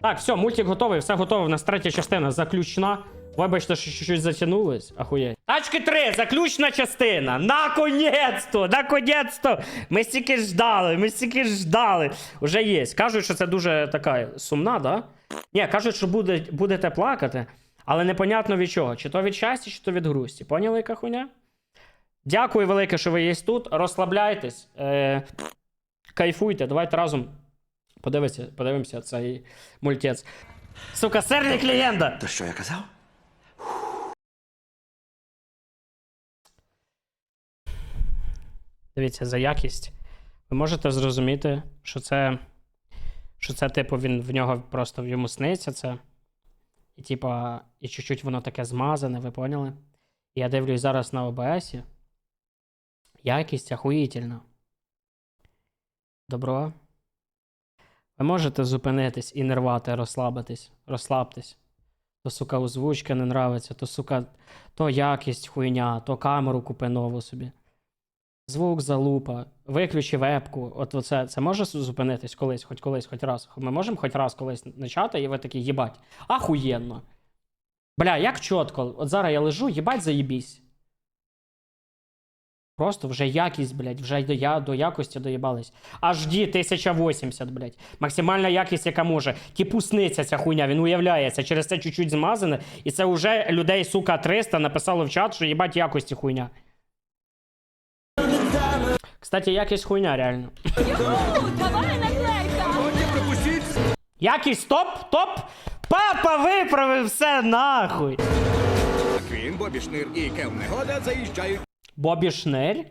Так, все, мультик готовий, все готове. У нас третя частина заключна. Вибачте, що чуть-чуть затягнулось. Ахуєть. Тачки 3, заключна частина. Наконець-то! Наконець-то! Ми стільки ждали, ми стільки ждали. Уже є. Кажуть, що це дуже така сумна, да? Ні, кажуть, що буде, будете плакати, але непонятно від чого. Чи то від щастя, чи то від грусті. Поняли, яка хуйня? Дякую велике, що ви є тут. Розслабляйтесь. Е, кайфуйте, давайте разом подивимося, подивимося цей мультець. Сука, сирник легенда! То що я казав? Дивіться, за якість. Ви можете зрозуміти, що це. Що це, типу, він в нього просто в йому сниться це. І, типа, і чуть-чуть воно таке змазане, ви поняли? Я дивлюсь зараз на ОБС. Якість ахуїтельна. Добро. Ви можете зупинитись і не рвати, розслабитись, розслабтесь. То, сука, озвучка не нравиться, то, сука, то якість хуйня, то камеру купи нову собі. Звук залупа, виключи вебку. От оце, це може зупинитись колись, хоч колись, хоч раз. Ми можемо хоч раз колись почати, і ви такі, їбать. Ахуєнно. Бля, як чітко. От зараз я лежу, їбать, заїбісь. Просто вже якість, блядь, вже до, я, до якості доїбались. HD 1080, блядь. Максимальна якість, яка може. Типу сниться ця хуйня, він уявляється. Через це чуть-чуть змазане. І це вже людей, сука, 300 написало в чат, що їбать якості хуйня. Кстати, якість хуйня, реально. Давай! Якість топ, топ. Папа виправив все нахуй. Квін, Бобі Шнир і Кев Негода заїжджають Бобі Шнель?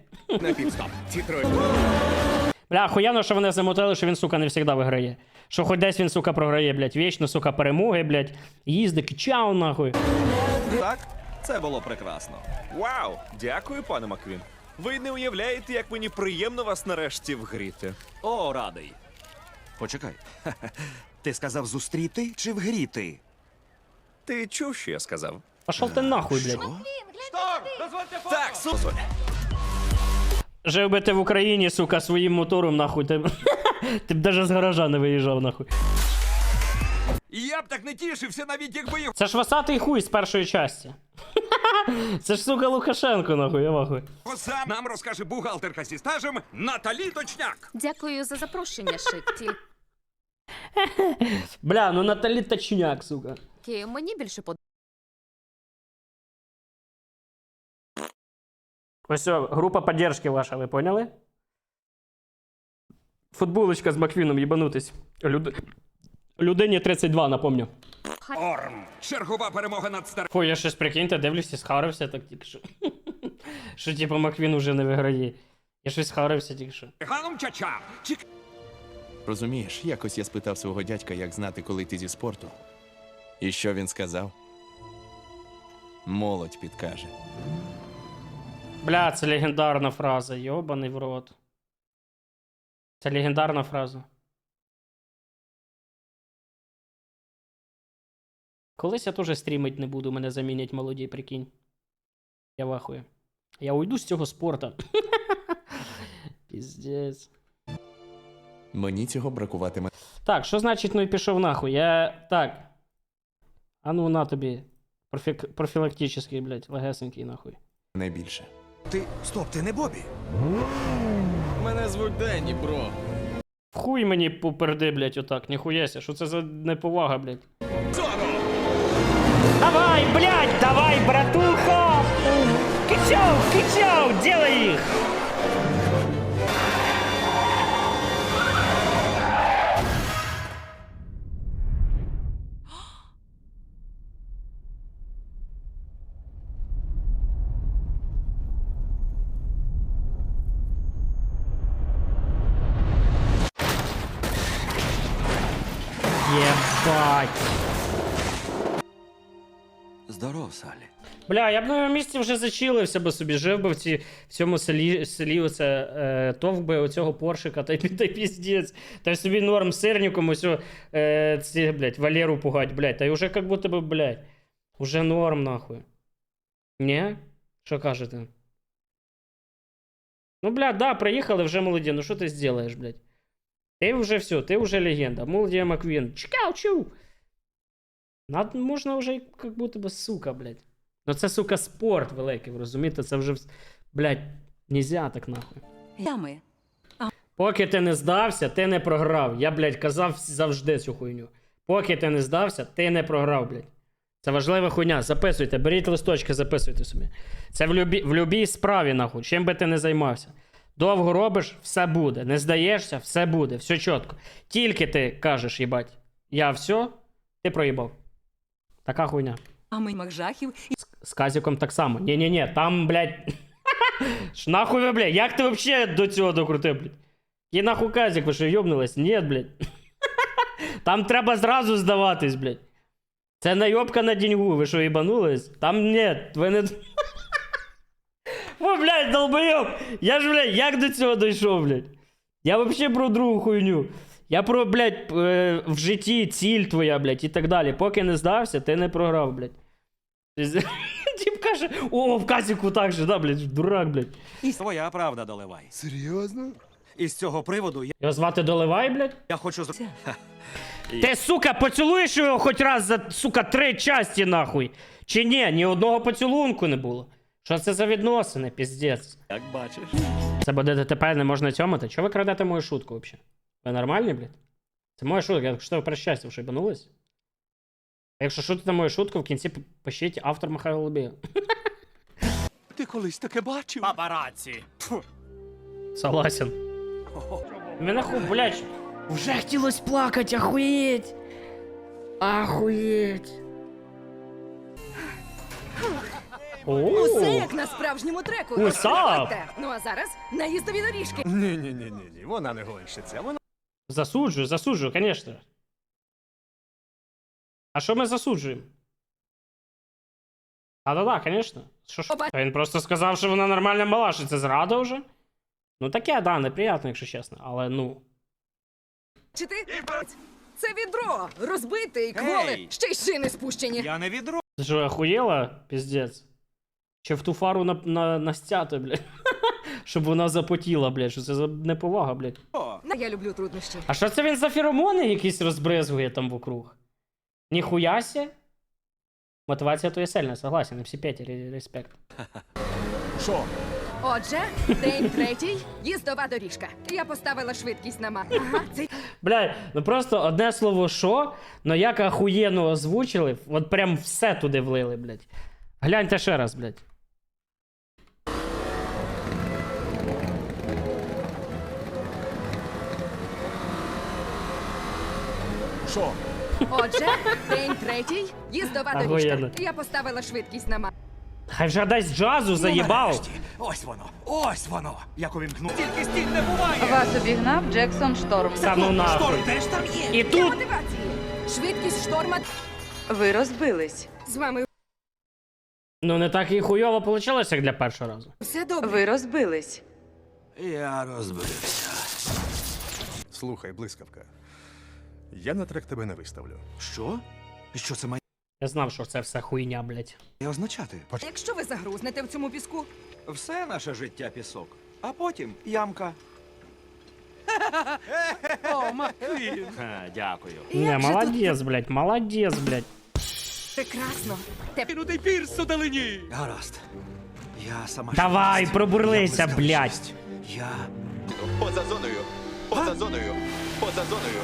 на підстоп. Ці троє Бля, охуєнно, що вони замотили, що він, сука, не завжди виграє. Що хоч десь він, сука, програє, блядь. Вічно, сука, перемоги, блядь. Їздить, чау, нахуй. Так, це було прекрасно. Вау! Дякую, пане Маквін. Ви не уявляєте, як мені приємно вас нарешті вгріти. О, радий. Почекай. Ти сказав зустріти чи вгріти? Ти чув, що я сказав? Пошов ти нахуй, блядь. Так. Жив би ти в Україні, сука, своїм мотором, нахуй. Ти, б- ти б даже з гаража не виїжджав, нахуй. Я б так не тішився, навіть якби їх Це ж васатий хуй з першої часті. Це ж, сука, Лукашенко, нахуй, я вахуй. сам нам розкаже бухгалтерка зі стажем Наталі Точняк. Дякую за запрошення, Шик. Бля, ну Наталі Точняк, сука. Мені більше подобається. Ось о, група поддержки ваша, ви поняли? Футболочка з Маквіном, їбанутись. Люд... Людині 32, напомню. Орм. Чергова перемога над старим. Фу, я щось прикиньте, дивлюся, схарився так тільки що. Що типу Маквін уже не виграє. Я щось схарився тільки що. Ганом Чача. Чик. Розумієш, якось я спитав свого дядька, як знати, коли ти зі спорту. І що він сказав? Молодь підкаже. Бля, це легендарна фраза, йобаний в рот. Це легендарна фраза. Колись я теж стрімить не буду, мене замінять молоді, прикинь. Я вахую. Я уйду з цього спорта. Піздець. Мені цього бракуватиме Так, що значить ну і пішов нахуй? Я. Так. А ну на тобі. Профі... Профілактичний, блядь, легесенький нахуй. найбільше. Ти. Стоп, ти не Бобі. Мене звуть Денні, бро. Хуй мені поперди, блять, отак, ніхуяся. Що це за неповага, блять? Давай, блять, давай, братуха! Кичау, кичау, делай их! Ебать. Здоров, Салі. Бля, я б на його місці вже зачилився би собі, жив би в, ці, в цьому селі, селі оце, е, товк би оцього поршика, та й та піздець. Та й собі норм сирником ось е, ці, блядь, Валеру пугать, блядь. Та й уже как будто би, блядь, уже норм, нахуй. Ні? Що кажете? Ну, блядь, да, приїхали вже молоді, ну що ти зробиш, блядь? Ти вже все, ти вже легенда. Молодія Маквін. Чекав, чу. Над, можна вже як будто би сука, блядь. Ну це, сука, спорт великий, розумієте? Це вже, блядь, нельзя так нахуй. Ями. Поки ти не здався, ти не програв. Я, блядь, казав завжди цю хуйню. Поки ти не здався, ти не програв, блядь. Це важлива хуйня. Записуйте, беріть листочки, записуйте собі. Це в, любі, в любій справі, нахуй, чим би ти не займався. Довго робиш, все буде. Не здаєшся, все буде, все чітко. Тільки ти кажеш, їбать, я все, ти проїбав. Така хуйня. А ми макжахів і З Казіком так само. Ні-ні-ні, там, блядь. Ж нахуй ви, блядь, як ти вообще до цього докрутив, блядь? Є нахуй Казік, ви що йобнулись? Ні, блядь. Там треба зразу здаватись, блядь. Це найобка на деньгу, ви що їбанулись? Там ні, ви не. О, блядь, долбойоб! Я ж, блядь, як до цього дійшов, блядь? Я вообще про другу хуйню. Я про, блядь, е, в житті ціль твоя, блядь, і так далі. Поки не здався, ти не програв, блядь. Тіп каже, о, в Казіку так же, да, блядь, дурак, блядь. Твоя правда доливай. Серйозно? І з цього приводу я, Його звати Доливай, блядь? я хочу зр... Ти, сука, поцілуєш його хоч раз за, сука, три часті, нахуй. Чи ні, ні одного поцілунку не було. Що це за відносини, піздець? Як бачиш. Це буде ДТП, не можна цьомати. Чого ви крадете мою шутку взагалі? Ви нормальні, блядь? Це моя шутка, я що ви про щастя вже ібанулись? А якщо шутите мою шутку, в кінці пишіть автор Михайло Лобія. Ти колись таке бачив? Папараці. Согласен. Мене ху, блядь, вже хотілось плакати, охуєть. Охуєть. усе як на справжньому треку. What's. Ну а зараз наїздові доріжки. Ні, ні, ні, ні, ні, вона не гонщиця. Вона засуджую, засуджую, конечно. А що ми засуджуємо? А да, да, конечно. Що ж? Він просто сказав, що вона нормальна мала, що це зрада вже. Ну таке, да, неприємно, якщо чесно. Але ну. Чи ти? Це відро розбите і кволи, ще й шини спущені. Я не відро. Ти що, охуєла? Піздець. Чи в ту фару на, на, настяти, блядь. Щоб вона запотіла, блядь, що це за неповага, блядь. На, Я люблю труднощі. А що це він за феромони якісь розбризгує там вокруг? Ніхуясі? Мотивація то є сильна, согласен, всі п'ять, респект. що? Отже, день третій, їздова доріжка. Я поставила швидкість на ма. Ага, це Бля, ну просто одне слово що, но як ахуєнно озвучили, от прям все туди влили, блядь. Гляньте ще раз, блядь. Що? Отже, день третій, їздова доріжка. Я поставила швидкість на ма. Хай вже дасть джазу, Ну, заїбав. нарешті. Ось воно, ось воно. Як увімкнув. Тільки стіль не буває. Вас обігнав Джексон Шторм. Та ну нахуй. Шторм теж там є. І тут мотивації. Швидкість шторма Ви розбились. з вами Ну не так і хуйово вийшло, як для першого разу. все добре. Ви розбились. Я розбився. Слухай, блискавка. Я на трек тебе не виставлю. Що? Що це має Я знав, що це все хуйня, блядь. означати? Якщо ви загрузнете в цьому піску, Все наше життя пісок. А потім ямка. О, Маквін. Ха, Дякую. Не, Як же молодець, блядь, молодець, блядь. прекрасно. Те Кинутий пірс у далині. Гаразд. Я сама. Давай, пробурлися, Я блискав блядь. щастя. Я. Поза зоною. Поза зоною. Поза зоною.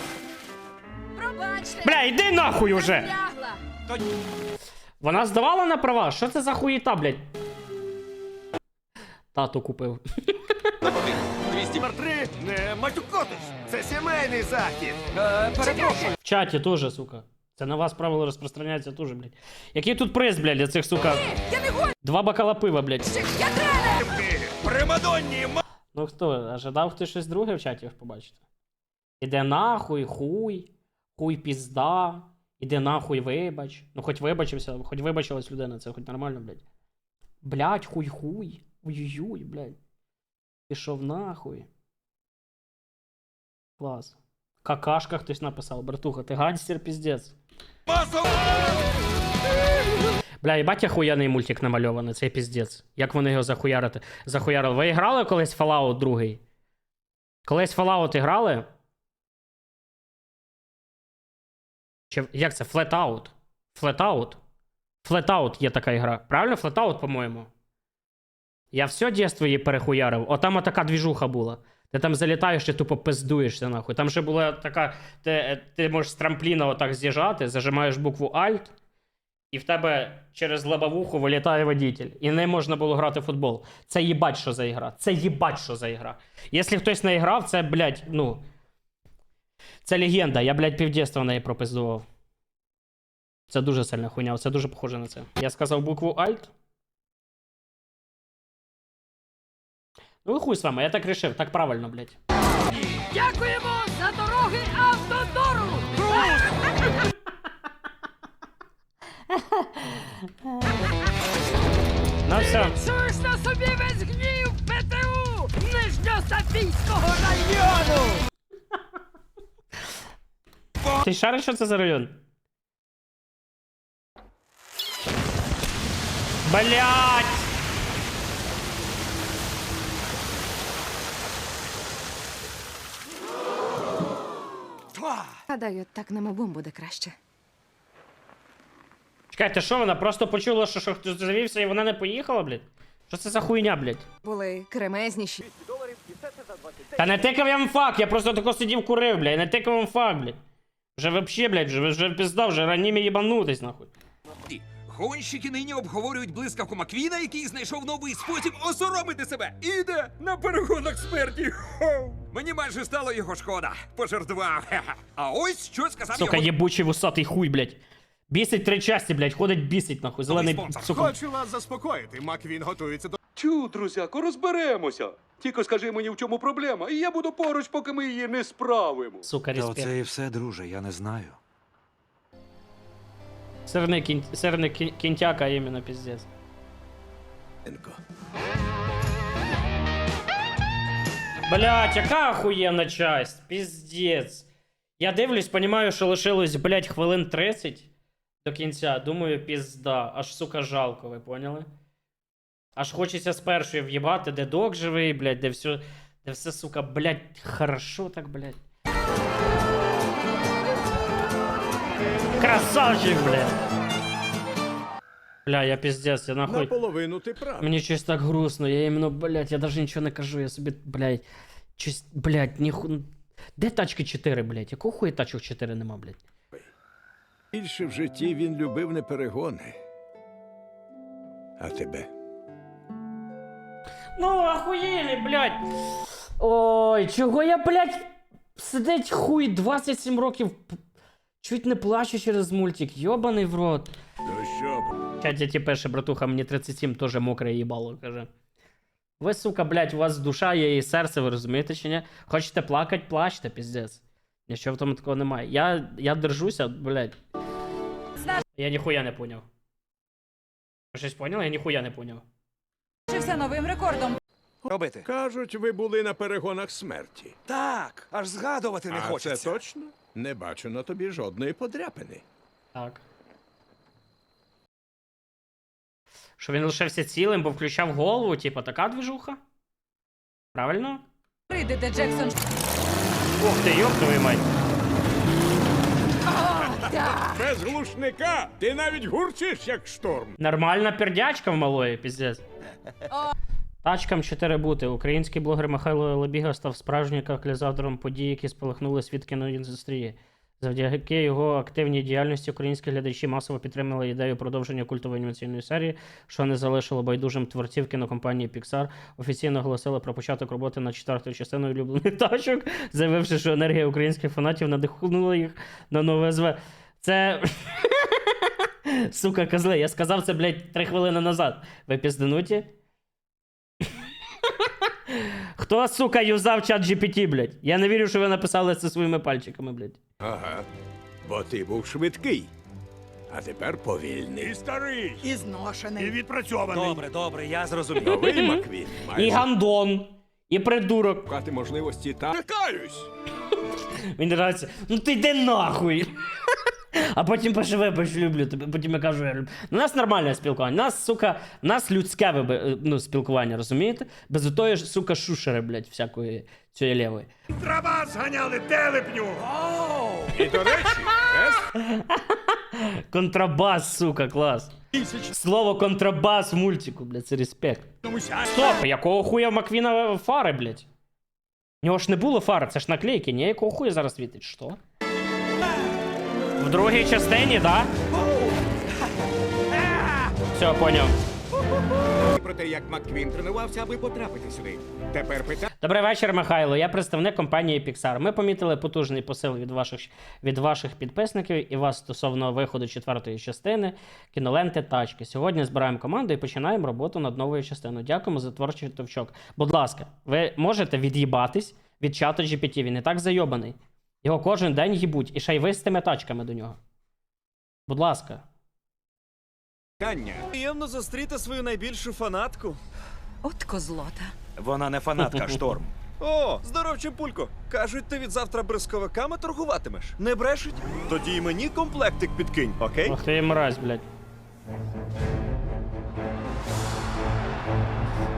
Бля, йди нахуй уже! Вона здавала на права? Що це за хуєта, блядь? Тато купив. 200. Три, не матюкотись! Це сімейний захід! В чаті теж, сука. Це на вас правило розпространяється теж, блядь. Який тут приз, блядь, для цих, сука. Я не гонщик, Два бокала пива, блядь. я тренер. Примадонні! Ну хто, ожидав хтось щось друге в чаті побачити? Іде нахуй, хуй, хуй пізда, іде нахуй, вибач. Ну хоч вибачився, хоч вибачилась людина, це хоч нормально, блядь. Блядь, хуй хуй. Ой-ой-ой, блядь. Пішов нахуй. Клас. Какашка хтось написав, братуха, ти гангстер піздець. Бля, і їбать охуєнний мультик намальований, цей піздець. Як вони його захуярити? Захуярили. Ви грали колись Fallout 2? Колись Fallout грали? Чи як це? Flatout? Flatout? Flatout є така ігра. Правильно? Flatout, по-моєму. Я все дійство її перехуярив. О, там така двіжуха була. Ти там залітаєш і тупо пиздуєшся нахуй. Там ще була така. Ти, ти можеш з трампліна отак з'їжджати, зажимаєш букву Alt, і в тебе через лобовуху вилітає водитель. І не можна було грати в футбол. Це їбать, що за ігра. Це їбать, що за ігра. Якщо хтось не грав, це, блядь, ну. Це легенда. Я, блядь, півдєства в неї пропиздував. Це дуже сильна хуйня, це дуже похоже на це. Я сказав букву Alt. Ну і хуй з вами, я так рішив, так правильно, блядь. Дякуємо за дороги автодору! Ну все. Чуєш на собі весь гнів ПТУ Нижньософійського району! Ти шариш, що це за район? Блять! Гадаю, так нам обом буде краще. Чекайте, що вона просто почула, що, що хтось завівся і вона не поїхала, блядь? Що це за хуйня, блядь? Були кремезніші. Та не тикав я вам фак, я просто тако сидів курив, блядь, не тикав вам фак, блядь. Вже вообще, блядь, вже, вже пізда, вже раніми їбанутись, нахуй. Гонщики нині обговорюють блискавку Маквіна, який знайшов новий спосіб осоромити себе. Іде на перегонах смерті. Хо! Мені майже стало його шкода. Пожартував. А ось що сказав Сука, його єбучий вусатий хуй, блядь. Бісить три часті, блядь, ходить бісить, нахуй. Зелений, спонсор. сука. Хочу вас заспокоїти. Маквін готується до. Чу, друзяко, розберемося. Тільки скажи мені, в чому проблема, і я буду поруч, поки ми її не справимо. Сука, Та респект. оце і все, друже, я не знаю. Сирний, кін... Сирний кін... кінтяка іменно, піздець. Блять, яка охуєнна часть, піздець. Я дивлюсь, понімаю, що лишилось, блять, хвилин 30 до кінця. Думаю, пізда. Аж сука жалко, ви поняли? Аж хочеться з першої в'їбати, де док живий, блять, де все, де все, сука, блять, хорошо так, блять. Красавчик, блядь. Бля, я пиздец, я нахуй. Наполовину ти прав. Мені щось так грустно, я іменно, блядь, я даже нічого не кажу, я собі, блядь, щось, блядь, ніху... Де тачки 4, блядь? Якого хуя тачок 4 нема, блядь? Більше в житті він любив не перегони. А тебе? Ну, охуєли, блядь. Ой, чого я, блядь, сидить хуй 27 років, чуть не плачу через мультик, йобаний в рот. Ну що? Чат, я пише, братуха, мені 37 теж мокре їбало, каже. Ви, сука, блядь, у вас душа є і серце, ви розумієте чи ні? Хочете плакати, плачте, піздець. Нічого в тому такого немає. Я, я держуся, блядь. Я ніхуя не поняв. Ви щось поняли? Я ніхуя не поняв. Новим рекордом. Робити. Кажуть, ви були на перегонах смерті. Так, аж згадувати не а хочеться. це точно? Не бачу на тобі жодної подряпини. Так. Що він лишився цілим, бо включав голову, типа така движуха? Правильно? Прийдете, Джексон. Ух ти, йоп твою мать. Без глушника ти навіть гурчиш, як шторм. Нормальна пердячка в малої, піздець. Тачкам 4 бути. Український блогер Михайло Лебіга став справжнім каталізатором подій, які спалахнули світ кіноіндустрії. Завдяки його активній діяльності українські глядачі масово підтримали ідею продовження культової анімаційної серії, що не залишило байдужим творців кінокомпанії Pixar. Офіційно оголосили про початок роботи над четвертою частиною улюблених тачок, заявивши, що енергія українських фанатів надихнула їх на нове зве. Це. Сука, козли, я сказав це, блядь, три хвилини назад. Ви піздануті? Хто, сука, юзав чат GPT, блядь? Я не вірю, що ви написали це своїми пальчиками, блядь. Ага. Бо ти був швидкий. А тепер повільний. І старий. І зношений. І відпрацьований. Добре, добре, я зрозумів. Новий Маквін. І гандон, і придурок. шукати можливості та. Чекаюсь! Мені нравиться. Ну ти йди нахуй. А потім пише, вибач, люблю тебе. Потім я кажу, я люблю. У нас нормальне спілкування. У нас, сука, у нас людське виби- ну, спілкування, розумієте? Без отої сука, шушери, блядь, всякої цієї лівої. Трава зганяли телепню! І до речі, Контрабас, сука, клас. Слово контрабас в мультику, блядь, це респект. Стоп, якого хуя в Маквіна фари, блядь? У нього ж не було фари, це ж наклейки, ні, якого хуя зараз світить, що? В другій частині, да? Все, поняв. Про те, як Макквін тренувався, аби потрапити сюди. Тепер питання. Добрий вечір, Михайло. Я представник компанії Pixar. Ми помітили потужний посил від ваших від ваших підписників і вас стосовно виходу четвертої частини кіноленти тачки. Сьогодні збираємо команду і починаємо роботу над новою частиною. Дякуємо за творчий товчок. Будь ласка, ви можете від'їбатись від чату GPT. Він і так зайобаний. Його кожен день їбуть, і ще й ви з тими тачками до нього. Будь ласка. Приємно зустріти свою найбільшу фанатку. От козлота. Вона не фанатка, шторм. О, здоров, Чепулько. Кажуть, ти від завтра бризковиками торгуватимеш. Не брешуть? Тоді й мені комплектик підкинь, окей? Ох ти мразь, блядь.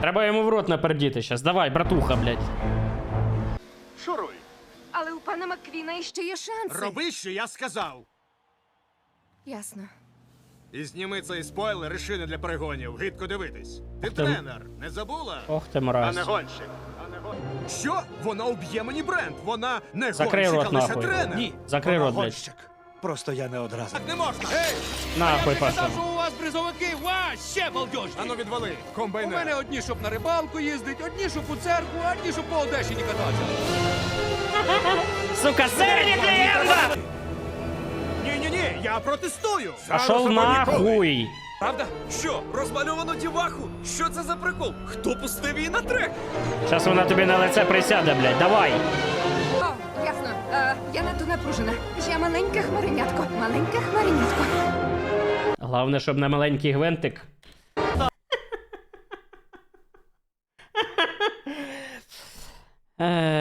Треба йому в рот напердіти щас. Давай, братуха, блядь. шуруй. Але у пана Маквіна іще є шанси. Роби, що я сказав. Ясно. І зніми цей спойлер і шини для перегонів. Гидко дивитись. Ти ти- тренер, не забула? Ох ти А мразь. не гонщик. А не гонщик. Що? Вона уб'є мені бренд. Вона не Закрий гонщик, рот а лише нахуй. тренер. Ні, Закрий вона рот, блядь. гонщик. Просто я не одразу. Так не можна. Ей! Нахуй пошов. у вас бризовики, ва, ще балдежні. Ану відвали, У комбайнер. мене одні, щоб на рибалку їздить, одні, щоб у церкву, а одні, щоб по Одещині кататися. Сука, серія клієнта! Ні-ні-ні, я протестую. Ніколи. нахуй! Правда? Що, розмальовано діваху? Що це за прикол? Хто пустив її на трек? Зараз вона тобі на лице присяде, блядь, давай! О, ясно. Е, я надто напружена. Я маленьке хмаринятко. Маленьке хмаринятко. Головне, щоб на маленький гвинтик. Е,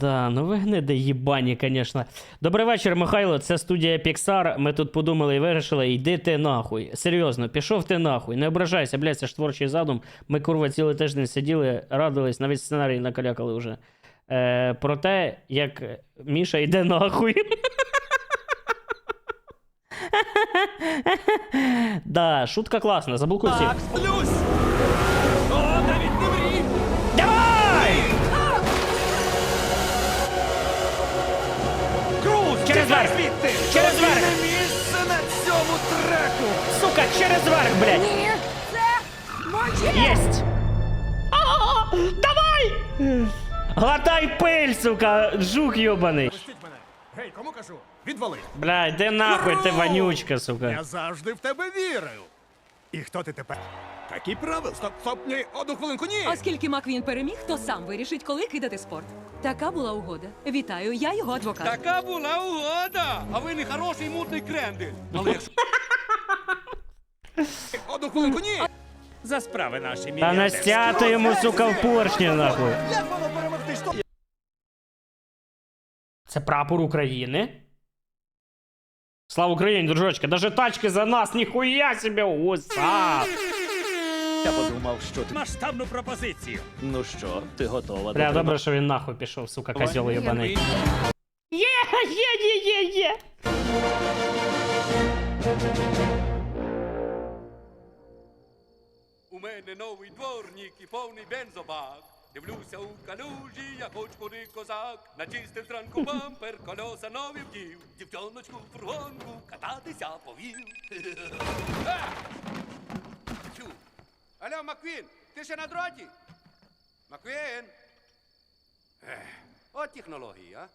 да, ну ви гниде їбані, звісно. Добрий вечір, Михайло. Це студія Pixar. Ми тут подумали і вирішили, йди ти нахуй. Серйозно, пішов ти нахуй. Не ображайся, блядь, це ж творчий задум. Ми, курва, цілий тиждень сиділи, радились, навіть сценарій накалякали вже. Е, про те, як Міша йде нахуй. Да, шутка класна, заблокуй всіх. Плюс! О, навіть не! Верх! звідти! Через Тобі верх! не місце на цьому треку! Сука, через верх, блядь! Ні, це моє! Єсть! А, Давай! Глотай пиль, сука, жук йобаний. Пустіть мене. Гей, кому кажу? Відвали. Бля, йди нахуй, ти вонючка, сука. Я завжди в тебе вірив. І хто ти тепер? Такі правила. Стоп, стоп, ні, одну хвилинку, ні. Оскільки Маквін переміг, то сам вирішить, коли кидати спорт. Така була угода. Вітаю, я його адвокат. Така була угода, а ви не хороший мутний крендель. Але якщо Одну хвилинку, ні. За справи наші Та настяти йому, сука, в поршні, нахуй. Як воно перемогти? Що? Це прапор України. Слава Україні, дружочка. Даже тачки за нас, ніхуя себе, уса. Я подумав, що ти масштабну пропозицію. Ну що, ти готова Бля, до добре, що він нахуй пішов, сука, козьол йобаний. Є, є, є, є, є. у мене новий дворник і повний бензобак. Дивлюся у калюжі, я хоч куди козак. Начистив зранку бампер, колеса нові вдів. Дівчоночку в фургонку кататися повів. Е! Тю. Алло, Маквін, ти ще на дроті? Маквін? Ех, От технології, а?